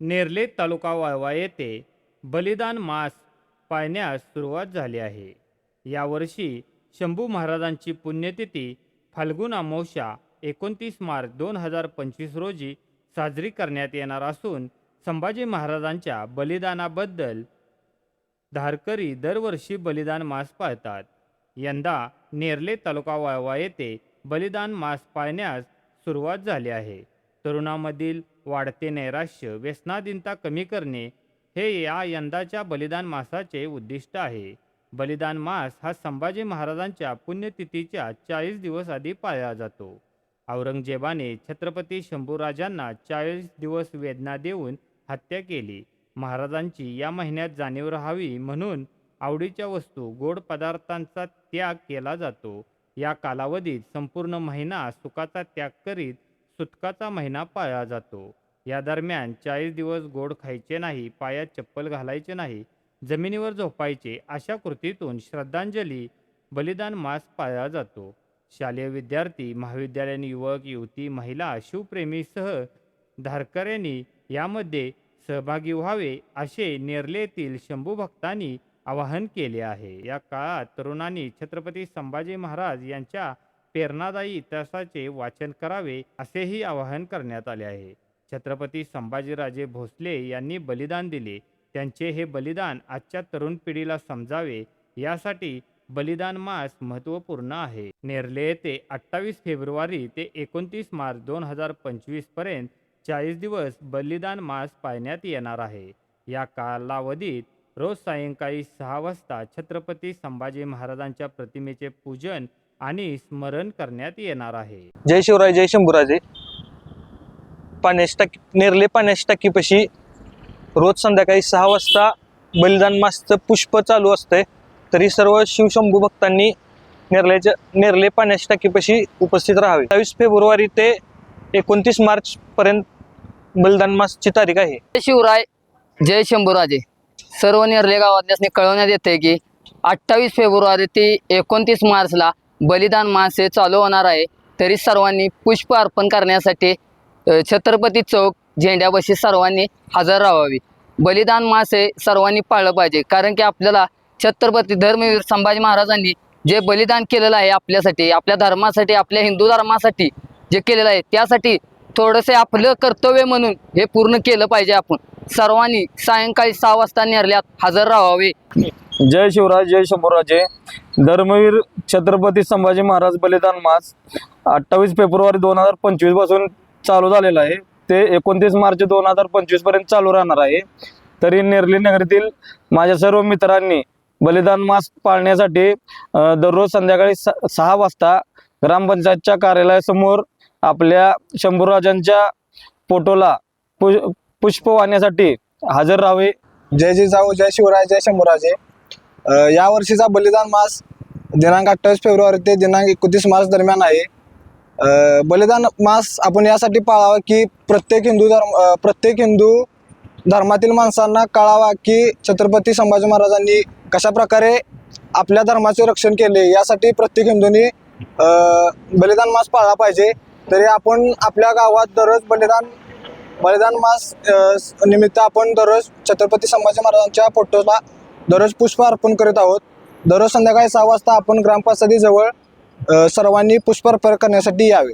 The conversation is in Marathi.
नेरले तालुका वाळवा येथे बलिदान मास पाळण्यास सुरुवात झाली आहे. यावर्षी शंभू महाराजांची पुण्यतिथी फाल्गुन अमावस्या एकोणतीस मार्च दोन हजार पंचवीस रोजी साजरी करण्यात येणार असून संभाजी महाराजांच्या बलिदानाबद्दल धारकरी दरवर्षी बलिदान मास पाळतात. यंदा नेरले तालुका वाळवा येथे बलिदान मास पाळण्यास सुरुवात झाली आहे. तरुणामधील वाढते नैराश्य व्यसनाधीनता कमी करणे हे या यंदाच्या बलिदान मासाचे उद्दिष्ट आहे. बलिदान मास हा संभाजी महाराजांच्या पुण्यतिथीच्या चाळीस दिवस आधी पाळला जातो. औरंगजेबाने छत्रपती शंभूराजांना चाळीस दिवस वेदना देऊन हत्या केली. महाराजांची या महिन्यात जाणीव राहावी म्हणून आवडीच्या वस्तू गोड पदार्थांचा त्याग केला जातो. या कालावधीत संपूर्ण महिना सुखाचा त्याग करीत सुतकाचा महिना पाळला जातो. या दरम्यान चाळीस दिवस गोड खायचे नाही पायात चप्पल घालायचे नाही जमिनीवर झोपायचे अशा कृतीतून श्रद्धांजली बलिदान मास पाळला जातो. शालेय विद्यार्थी महाविद्यालयीन युवक युवती महिला शिवप्रेमीसह धारकऱ्यांनी यामध्ये सहभागी व्हावे असे नेरलेतील शंभू भक्तांनी आवाहन केले आहे. या काळात तरुणांनी छत्रपती संभाजी महाराज यांच्या प्रेरणादायी इतिहासाचे वाचन करावे असेही आवाहन करण्यात आले आहे. छत्रपती संभाजीराजे भोसले यांनी बलिदान दिले. त्यांचे हे बलिदान आजच्या तरुण पिढीला समजावे यासाठी बलिदान मास महत्त्वपूर्ण आहे. नेरले येथे अठ्ठावीस फेब्रुवारी ते एकोणतीस मार्च दोन हजार पंचवीसपर्यंत चाळीस दिवस बलिदान मास पाळण्यात येणार आहे. या कालावधीत रोज सायंकाळी सहा वाजता छत्रपती संभाजी महाराजांच्या प्रतिमेचे पूजन आणि स्मरण करण्यात येणार आहे. जय शिवराय जय शंभूराजे. पाण्याची टाकी नेरले पाण्याची टाकीपाशी रोज संध्याकाळी सहा वाजता बलिदान मासचं पुष्प चालू असतंय. तरी सर्व शिवशंभू भक्तांनी नेरल्याच्या नेरले पाण्याची टाकीपाशी उपस्थित राहावे. बावीस फेब्रुवारी ते एकोणतीस मार्च पर्यंत बलिदान मासची तारीख आहे. जय शिवराय जय शंभूराजे. सर्व नेरले गावातल्यासनी कळवण्यात येते की अठ्ठावीस फेब्रुवारी ते एकोणतीस मार्चला बलिदान मासे चालू होणार आहे. तरी सर्वांनी पुष्प अर्पण करण्यासाठी छत्रपती चौक झेंड्यापाशी सर्वांनी हजर राहावी. बलिदान मासे सर्वांनी पाळलं पाहिजे. कारण की आपल्याला छत्रपती धर्मवीर संभाजी महाराजांनी जे बलिदान केलेलं आहे आपल्यासाठी आपल्या धर्मासाठी आपल्या हिंदू धर्मासाठी जे केलेलं आहे त्यासाठी थोडंसे आपलं कर्तव्य म्हणून हे पूर्ण केलं पाहिजे आपण. सर्वांनी सायंकाळी सहा वाजता नेरल्यात हजर राहावे. जय शिवराज जय शंभूराजे. धर्मवीर छत्रपती संभाजी महाराज बलिदान मास अठ्ठावीस फेब्रुवारी दोन हजार पंचवीसपासून चालू झालेला आहे. ते एकोणतीस मार्च दोन हजार पंचवीसपर्यंत चालू राहणार आहे. तरी नेरली नगरीतील माझ्या सर्व मित्रांनी बलिदान मास पाळण्यासाठी दररोज संध्याकाळी स सहा वाजता ग्रामपंचायतच्या कार्यालयासमोर आपल्या शंभूराजांच्या फोटोला पु पुष्प वाहण्यासाठी हजर राहावे. जय जिजाऊ जय शिवराय जय शंभूराजे. या वर्षीचा बलिदान मास दिनांक अठ्ठावीस फेब्रुवारी ते दिनांक एकोतीस मार्च दरम्यान आहे. बलिदान मास आपण यासाठी पाळावा की प्रत्येक हिंदू धर्म प्रत्येक हिंदू धर्मातील माणसांना कळावा की छत्रपती संभाजी महाराजांनी कशा प्रकारे आपल्या धर्माचे रक्षण केले यासाठी प्रत्येक हिंदूंनी बलिदान मास पाळला पाहिजे. तरी आपण आपल्या गावात दररोज बलिदान बलिदान मास निमित्त आपण दररोज छत्रपती संभाजी महाराजांच्या फोटोला दररोज पुष्प अर्पण करीत आहोत. दररोज संध्याकाळी सहा वाजता आपण ग्रामपंचायतीजवळ सर्वांनी पुष्प अर्पण करण्यासाठी यावे.